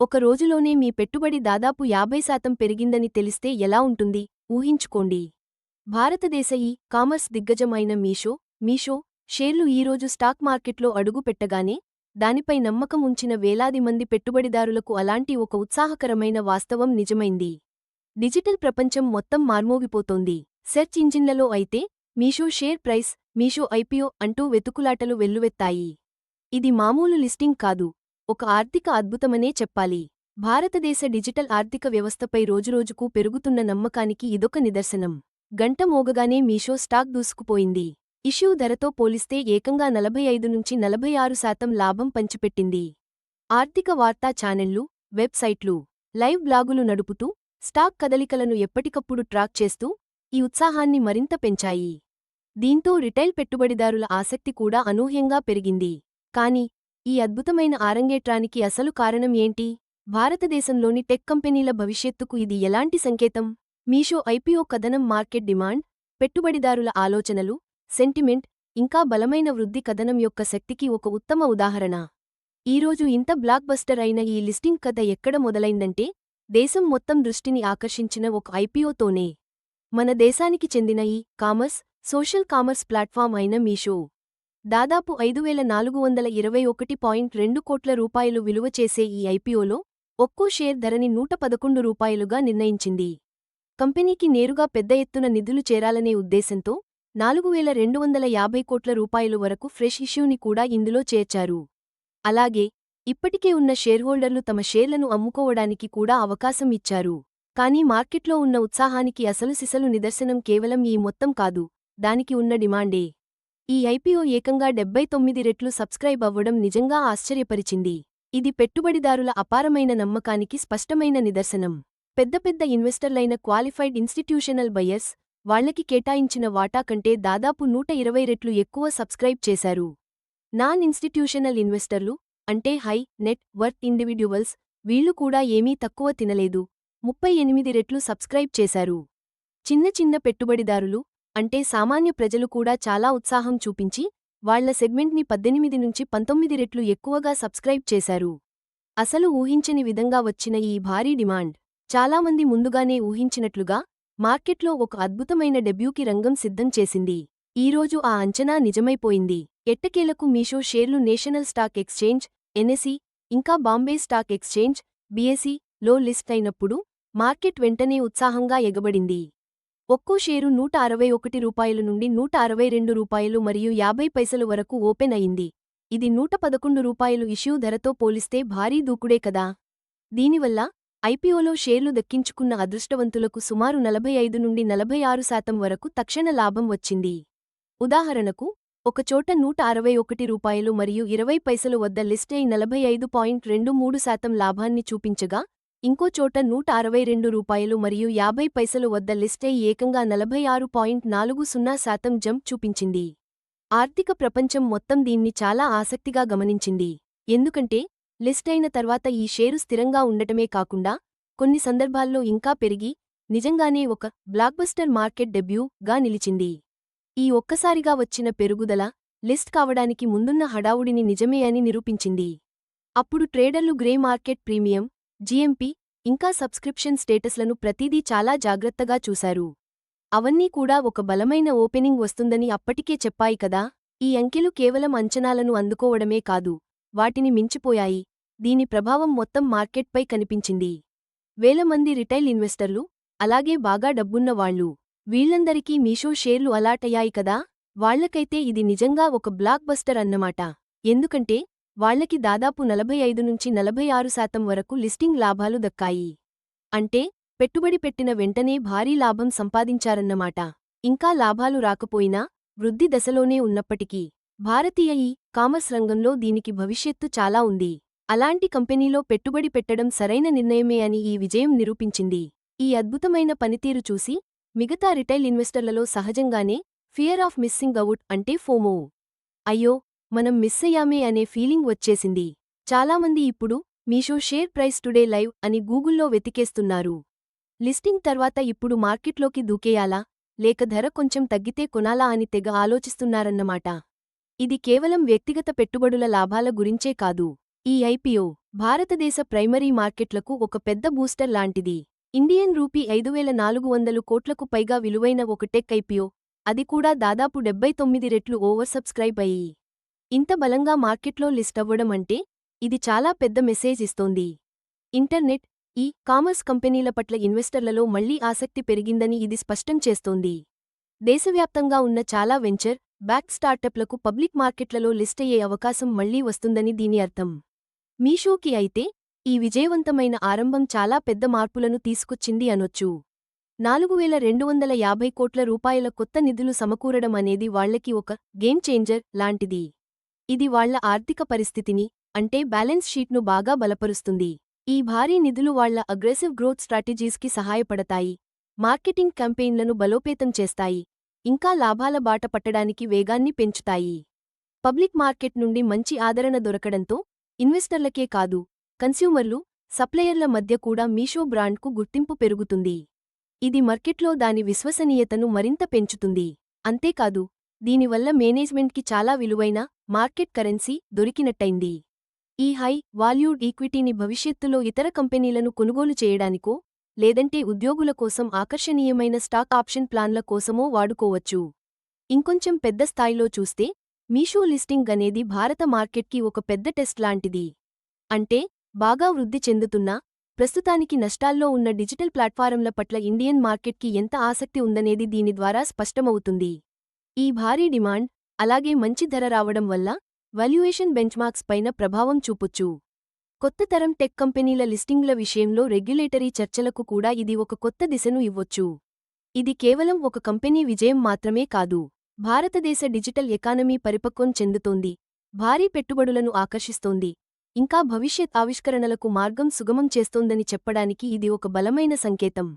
ఒక రోజులోనే మీ పెట్టుబడి దాదాపు యాభై శాతం పెరిగిందని తెలిస్తే ఎలా ఉంటుంది? ఊహించుకోండి. భారతదేశ ఈ కామర్స్ దిగ్గజమైన మీషో మీషో షేర్లు ఈరోజు స్టాక్ మార్కెట్లో అడుగు పెట్టగానే దానిపై నమ్మకం ఉంచిన వేలాది మంది పెట్టుబడిదారులకు అలాంటి ఒక ఉత్సాహకరమైన వాస్తవం నిజమైంది. డిజిటల్ ప్రపంచం మొత్తం మార్మోగిపోతోంది. సెర్చ్ ఇంజిన్లలో అయితే Meesho share price Meesho IPO అంటూ వెతుకులాటలు వెల్లువెత్తాయి. ఇది మామూలు లిస్టింగ్ కాదు. ఒక ఆర్థిక అద్భుతమనే చెప్పాలి. భారతదేశ డిజిటల్ ఆర్థిక వ్యవస్థపై రోజురోజుకు పెరుగుతున్న నమ్మకానికి ఇదొక నిదర్శనం. గంట మోగగానే మీషో స్టాక్ దూసుకుపోయింది. ఇష్యూ ధరతో పోలిస్తే ఏకంగా నలభై ఐదు నుంచి నలభై ఆరు శాతం లాభం పంచిపెట్టింది. ఆర్థిక వార్తా ఛానెళ్ళు వెబ్సైట్లు లైవ్ బ్లాగులు నడుపుతూ స్టాక్ కదలికలను ఎప్పటికప్పుడు ట్రాక్ చేస్తూ ఈ ఉత్సాహాన్ని మరింత పెంచాయి. దీంతో రిటైల్ పెట్టుబడిదారుల ఆసక్తి కూడా అనూహ్యంగా పెరిగింది. కాని ఈ అద్భుతమైన ఆరంగేట్రానికి అసలు కారణం ఏంటి? భారతదేశంలోని టెక్ కంపెనీల భవిష్యత్తుకు ఇది ఎలాంటి సంకేతం? మీషో ఐపీఓ కథనం మార్కెట్ డిమాండ్ పెట్టుబడిదారుల ఆలోచనలు సెంటిమెంట్ ఇంకా బలమైన వృద్ధి కథనం యొక్క శక్తికి ఒక ఉత్తమ ఉదాహరణ. ఈరోజు ఇంత బ్లాక్ బస్టర్ అయిన ఈ లిస్టింగ్ కథ ఎక్కడ మొదలైందంటే దేశం మొత్తం దృష్టిని ఆకర్షించిన ఒక ఐపీఓతోనే మన దేశానికి చెందిన e commerce social commerce platform అయిన మీషో. దాదాపు ఐదు వేల నాలుగు వందల ఇరవై ఒకటి పాయింట్ రెండు కోట్ల రూపాయలు విలువ చేసే ఈ ఐపీఓలో ఒక్కో షేర్ ధరని నూట పదకొండు రూపాయలుగా నిర్ణయించింది. కంపెనీకి నేరుగా పెద్ద ఎత్తున నిధులు చేరాలనే ఉద్దేశంతో నాలుగు వేల రెండు వందల యాభై కోట్ల రూపాయలు వరకు ఫ్రెష్ ఇష్యూని కూడా ఇందులో చేర్చారు. అలాగే ఇప్పటికే ఉన్న షేర్హోల్డర్లు తమ షేర్లను అమ్ముకోవడానికి కూడా అవకాశం ఇచ్చారు. కానీ మార్కెట్లో ఉన్న ఉత్సాహానికి అసలు సిసలు నిదర్శనం కేవలం ఈ మొత్తం కాదు దానికి ఉన్న డిమాండే. ఈ ఐపీఓ ఏకంగా డెబ్బై తొమ్మిది రెట్లు సబ్స్క్రైబ్ అవ్వడం నిజంగా ఆశ్చర్యపరిచింది. ఇది పెట్టుబడిదారుల అపారమైన నమ్మకానికి స్పష్టమైన నిదర్శనం. పెద్ద పెద్ద ఇన్వెస్టర్లైన క్వాలిఫైడ్ ఇన్స్టిట్యూషనల్ బయర్స్ వాళ్ళకి కేటాయించిన వాటా కంటే దాదాపు నూట ఇరవై రెట్లు ఎక్కువ సబ్స్క్రైబ్ చేశారు. నాన్ ఇన్స్టిట్యూషనల్ ఇన్వెస్టర్లు అంటే హై నెట్ వర్త్ ఇండివిడ్యువల్స్ వీళ్ళు కూడా ఏమీ తక్కువ తినలేదు. ముప్పై ఎనిమిది రెట్లు సబ్స్క్రైబ్ చేశారు. చిన్న చిన్న పెట్టుబడిదారులు అంటే సామాన్య ప్రజలు కూడా చాలా ఉత్సాహం చూపించి వాళ్ళ సెగ్మెంట్ని పద్దెనిమిది నుంచి పంతొమ్మిది రెట్లు ఎక్కువగా సబ్స్క్రైబ్ చేశారు. అసలు ఊహించని విధంగా వచ్చిన ఈ భారీ డిమాండ్. చాలామంది ముందుగానే ఊహించినట్లుగా మార్కెట్లో ఒక అద్భుతమైన డెబ్యూకి రంగం సిద్ధం చేసింది. ఈరోజు ఆ అంచనా నిజమైపోయింది. ఎట్టకేలకు మీషో షేర్లు నేషనల్ స్టాక్ ఎక్స్చేంజ్ ఎన్ఎసి ఇంకా బాంబే స్టాక్ ఎక్స్చేంజ్ బీఎస్ఈ లో లిస్ట్ అయినప్పుడు మార్కెట్ వెంటనే ఉత్సాహంగా ఎగబడింది. ఒక్కో షేరు నూట అరవై ఒకటి రూపాయలు నుండి నూట అరవై రెండు రూపాయలు మరియు యాభై పైసలు వరకు ఓపెన్ అయింది. ఇది నూట పదకొండు రూపాయలు ఇష్యూ ధరతో పోలిస్తే భారీ దూకుడే కదా? దీనివల్ల ఐపీఓలో షేర్లు దక్కించుకున్న అదృష్టవంతులకు సుమారు నలభై ఐదు నుండి నలభై ఆరు శాతం వరకు తక్షణ లాభం వచ్చింది. ఉదాహరణకు ఒకచోట నూట అరవై ఒకటి రూపాయలు మరియు ఇరవై పైసలు వద్ద లిస్టై నలభై ఐదు పాయింట్ రెండు మూడు శాతం లాభాన్ని చూపించగా ఇంకో చోట నూట అరవై రెండు రూపాయలు మరియు యాభై పైసలు వద్ద లిస్టే ఏకంగా నలభై ఆరు పాయింట్ నాలుగు సున్నా శాతం జంప్ చూపించింది. ఆర్థిక ప్రపంచం మొత్తం దీన్ని చాలా ఆసక్తిగా గమనించింది. ఎందుకంటే లిస్ట్ అయిన తర్వాత ఈ షేరు స్థిరంగా ఉండటమే కాకుండా కొన్ని సందర్భాల్లో ఇంకా పెరిగి నిజంగానే ఒక బ్లాక్బస్టర్ మార్కెట్ డెబ్యూ గా నిలిచింది. ఈ ఒక్కసారిగా వచ్చిన పెరుగుదల లిస్ట్ కావడానికి ముందున్న హడావుడిని నిజమే అని నిరూపించింది. అప్పుడు ట్రేడర్లు గ్రే మార్కెట్ ప్రీమియం జీఎంపీ ఇంకా సబ్స్క్రిప్షన్ స్టేటస్లను ప్రతిదీ చాలా జాగ్రత్తగా చూశారు. అవన్నీ కూడా ఒక బలమైన ఓపెనింగ్ వస్తుందని అప్పటికే చెప్పాయి కదా. ఈ అంకెలు కేవలం అంచనాలను అందుకోవడమే కాదు వాటిని మించిపోయాయి. దీని ప్రభావం మొత్తం మార్కెట్పై కనిపించింది. వేల మంది రిటైల్ ఇన్వెస్టర్లు అలాగే బాగా డబ్బున్నవాళ్ళు వీళ్ళందరికీ మీషో షేర్లు అలాటయ్యాయి కదా. వాళ్ళకైతే ఇది నిజంగా ఒక బ్లాక్ బస్టర్ అన్నమాట. ఎందుకంటే వాళ్ళకి దాదాపు నలభై ఐదు నుంచి నలభై ఆరు శాతం వరకు లిస్టింగ్ లాభాలు దక్కాయి. అంటే పెట్టుబడి పెట్టిన వెంటనే భారీ లాభం సంపాదించారన్నమాట. ఇంకా లాభాలు రాకపోయినా వృద్ధి దశలోనే ఉన్నప్పటికీ భారతీయ ఈ కామర్స్ రంగంలో దీనికి భవిష్యత్తు చాలా ఉంది. అలాంటి కంపెనీలో పెట్టుబడి పెట్టడం సరైన నిర్ణయమే అని ఈ విజయం నిరూపించింది. ఈ అద్భుతమైన పనితీరు చూసి మిగతా రిటైల్ ఇన్వెస్టర్లలో సహజంగానే ఫియర్ ఆఫ్ మిస్సింగ్ అవుట్ అంటే ఫోమో. అయ్యో మనం మిస్సయ్యామే అనే ఫీలింగ్ వచ్చేసింది. చాలామంది ఇప్పుడు Meesho share price today live అని గూగుల్లో వెతికేస్తున్నారు. లిస్టింగ్ తర్వాత ఇప్పుడు మార్కెట్లోకి దూకేయాలా? లేక ధర కొంచెం తగ్గితే కొనాలా అని తెగ ఆలోచిస్తున్నారన్నమాట. ఇది కేవలం వ్యక్తిగత పెట్టుబడుల లాభాల గురించే కాదు. ఈ ఐపీఓ భారతదేశ ప్రైమరీ మార్కెట్లకు ఒక పెద్ద బూస్టర్ లాంటిది. ఇండియన్ రూపీ ఐదు వేల నాలుగు వందలు కోట్లకు పైగా విలువైన ఒక టెక్ ఐపీఓ అది కూడా దాదాపు డెబ్బై తొమ్మిది రెట్లు ఓవర్ సబ్స్క్రైబ్ అయ్యి ఇంత బలంగా మార్కెట్లో లిస్ట్ అవ్వడం అంటే ఇది చాలా పెద్ద మెసేజ్ ఇస్తోంది. ఇంటర్నెట్ ఈ కామర్స్ కంపెనీల పట్ల ఇన్వెస్టర్లలో మళ్ళీ ఆసక్తి పెరిగిందని ఇది స్పష్టం చేస్తోంది. దేశవ్యాప్తంగా ఉన్న చాలా వెంచర్ బ్యాక్ స్టార్టప్లకు పబ్లిక్ మార్కెట్లలో లిస్ట్ అయ్యే అవకాశం మళ్ళీ వస్తుందని దీని అర్థం. మీషోకి అయితే ఈ విజయవంతమైన ఆరంభం చాలా పెద్ద మార్పులను తీసుకొచ్చింది అనొచ్చు. నాలుగు వేల రెండు వందల యాభై కోట్ల రూపాయల కొత్త నిధులు సమకూరడం అనేది వాళ్ళకి ఒక గేమ్ చేంజర్ లాంటిది. ఇది వాళ్ళ ఆర్థిక పరిస్థితిని అంటే బ్యాలెన్స్ షీట్ను బాగా బలపరుస్తుంది. ఈ భారీ నిధులు వాళ్ళ అగ్రెసివ్ గ్రోత్ స్ట్రాటజీస్కి సహాయపడతాయి. మార్కెటింగ్ క్యాంపెయిన్లను బలోపేతం చేస్తాయి. ఇంకా లాభాల బాట పట్టడానికి వేగాన్ని పెంచుతాయి. పబ్లిక్ మార్కెట్ నుండి మంచి ఆదరణ దొరకడంతో ఇన్వెస్టర్లకే కాదు కన్స్యూమర్లు సప్లయర్ల మధ్య కూడా మీషో బ్రాండ్కు గుర్తింపు పెరుగుతుంది. ఇది మార్కెట్లో దాని విశ్వసనీయతను మరింత పెంచుతుంది. అంతేకాదు దీనివల్ల మేనేజ్మెంట్కి చాలా విలువైన మార్కెట్ కరెన్సీ దొరికినట్టయింది. ఈ హై వాల్యూడ్ ఈక్విటీని భవిష్యత్తులో ఇతర కంపెనీలను కొనుగోలు చేయడానికో లేదంటే ఉద్యోగుల కోసం ఆకర్షణీయమైన స్టాక్ ఆప్షన్ ప్లాన్ల కోసమో వాడుకోవచ్చు. ఇంకొంచెం పెద్ద స్థాయిలో చూస్తే మీషో లిస్టింగ్ అనేది భారత మార్కెట్కి ఒక పెద్ద టెస్ట్ లాంటిది. అంటే బాగా వృద్ధి చెందుతున్నా ప్రస్తుతానికి నష్టాల్లో ఉన్న డిజిటల్ ప్లాట్ఫారంల పట్ల ఇండియన్ మార్కెట్కి ఎంత ఆసక్తి ఉందనేది దీని ద్వారా స్పష్టమవుతుంది. ఈ భారీ డిమాండ్ అలాగే మంచి ధర రావడం వల్ల వాల్యుయేషన్ బెంచ్మార్క్స్ పైన ప్రభావం చూపొచ్చు. కొత్త తరం టెక్ కంపెనీల లిస్టింగ్ల విషయంలో రెగ్యులేటరీ చర్చలకు కూడా ఇది ఒక కొత్త దిశను ఇవ్వొచ్చు. ఇది కేవలం ఒక కంపెనీ విజయం మాత్రమే కాదు భారతదేశ డిజిటల్ ఎకానమీ పరిపక్వం చెందుతోంది భారీ పెట్టుబడులను ఆకర్షిస్తోంది ఇంకా భవిష్యత్ ఆవిష్కరణలకు మార్గం సుగమం చేస్తోందని చెప్పడానికి ఇది ఒక బలమైన సంకేతం.